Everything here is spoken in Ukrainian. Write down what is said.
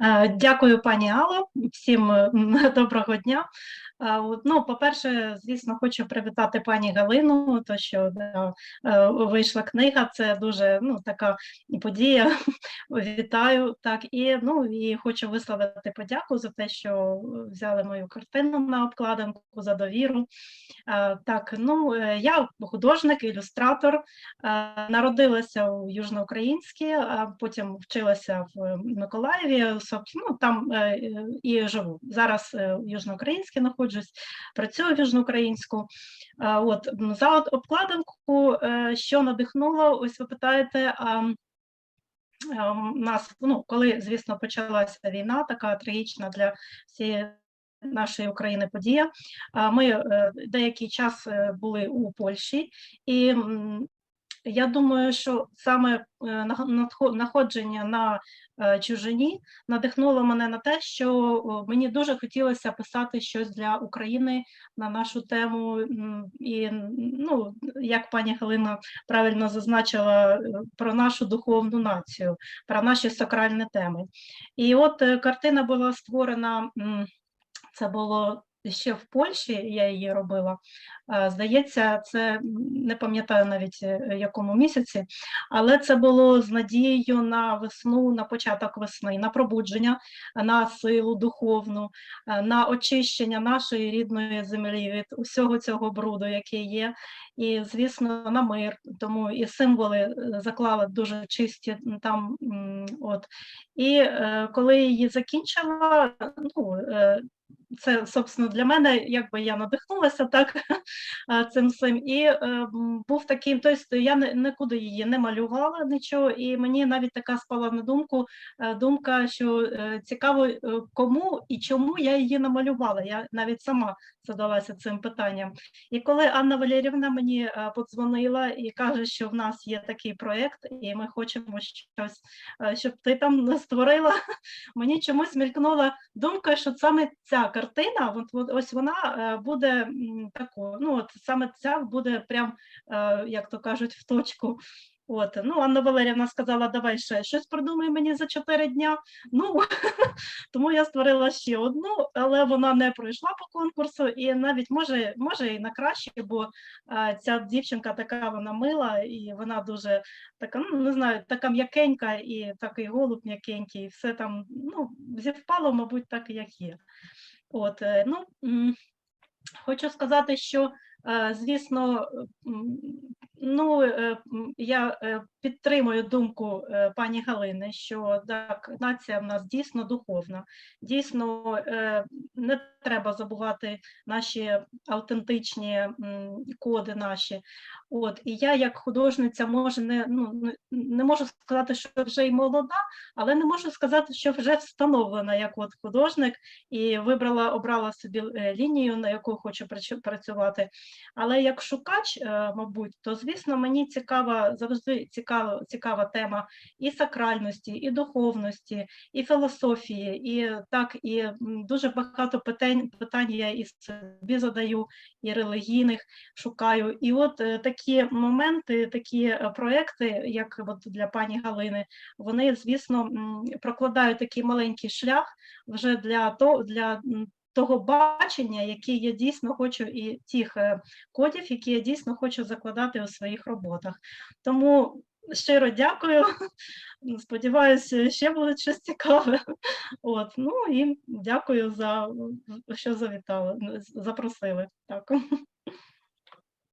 Е, Дякую, пані Алло. Всім доброго дня. Ну, по-перше, звісно, хочу привітати пані Галину, то що е, вийшла книга. Це дуже ну, така подія. Вітаю. Так, і ну і хочу висловити подяку за те, що взяли мою картину на обкладинку за довіру. Так, ну е, я художник, ілюстратор, народилася у Южноукраїнській, а потім вчилася в Миколаєві. Ну, там е, і живу. Зараз в Южноукраїнській знаходжусь, працюю в Южноукраїнську. От за обкладинку, е, що надихнуло, ось ви питаєте. Нас, ну, коли, звісно, почалася війна, така трагічна для всієї нашої України подія. Ми е, деякий час е, були у Польщі, і я думаю, що саме е, нах- надхо- знаходження на е, чужині надихнуло мене на те, що мені дуже хотілося писати щось для України на нашу тему. І ну, як пані Галина правильно зазначила, е, про нашу духовну націю, про наші сакральні теми. І от картина була створена. це було ще в Польщі, я її робила. Здається, це не пам'ятаю навіть е, якому місяці, але це було з надією на весну, на початок весни, на пробудження, на силу духовну, е, на очищення нашої рідної землі від усього цього бруду, який є, і, звісно, на мир. Тому і символи е, заклала дуже чисті там. От. І коли її закінчила, ну, це, собственно, для мене, якби я надихнулася так цим всім. І е, був такий, тобто я нікуди її не малювала нічого, і мені навіть така спала на думку е, думка, що е, цікаво, е, кому і чому я її намалювала. Я навіть сама задалася цим питанням. І коли Анна Валерівна мені е, подзвонила і каже, що в нас є такий проєкт, і ми хочемо щось, е, щоб ти там створила, мені чомусь мелькнула думка, що саме ця картина, ось вона е, буде такою, ну от саме ця буде прям, е, як то кажуть, в точку. От, ну, Анна Валерівна сказала, давай ще щось придумай мені за чотири дня. Ну, тому я створила ще одну, але вона не пройшла по конкурсу, і навіть може, може і на краще, бо е, ця дівчинка така вона мила, і вона дуже така, ну не знаю, така м'якенька, і такий голуб м'якенький, і все там ну, зівпало, мабуть, так як є. От, е, ну, хочу сказати, що, е, звісно, ну, е, я підтримую думку пані Галини, що так, нація в нас дійсно духовна, дійсно не треба забувати наші автентичні коди наші. От, і я, як художниця, може не, ну, не- можу сказати, що вже й молода, але не можу сказати, що вже встановлена як от художник і вибрала, обрала собі е, лінію, на яку хочу працювати. Але як шукач, е, мабуть, то звісно мені цікава завжди цікава, цікава тема і сакральності, і духовності, і філософії, і так, і дуже багато питань, питань я і собі задаю, і релігійних шукаю. І от е, такі моменти, такі е, проекти, як от для пані Галини, вони, звісно, прокладають такий маленький шлях вже для того, для того бачення, яке я дійсно хочу, і тих е, кодів, які я дійсно хочу закладати у своїх роботах. Тому щиро дякую. Сподіваюся, ще буде щось цікаве. От, ну і дякую за що завітали, запросили. Так.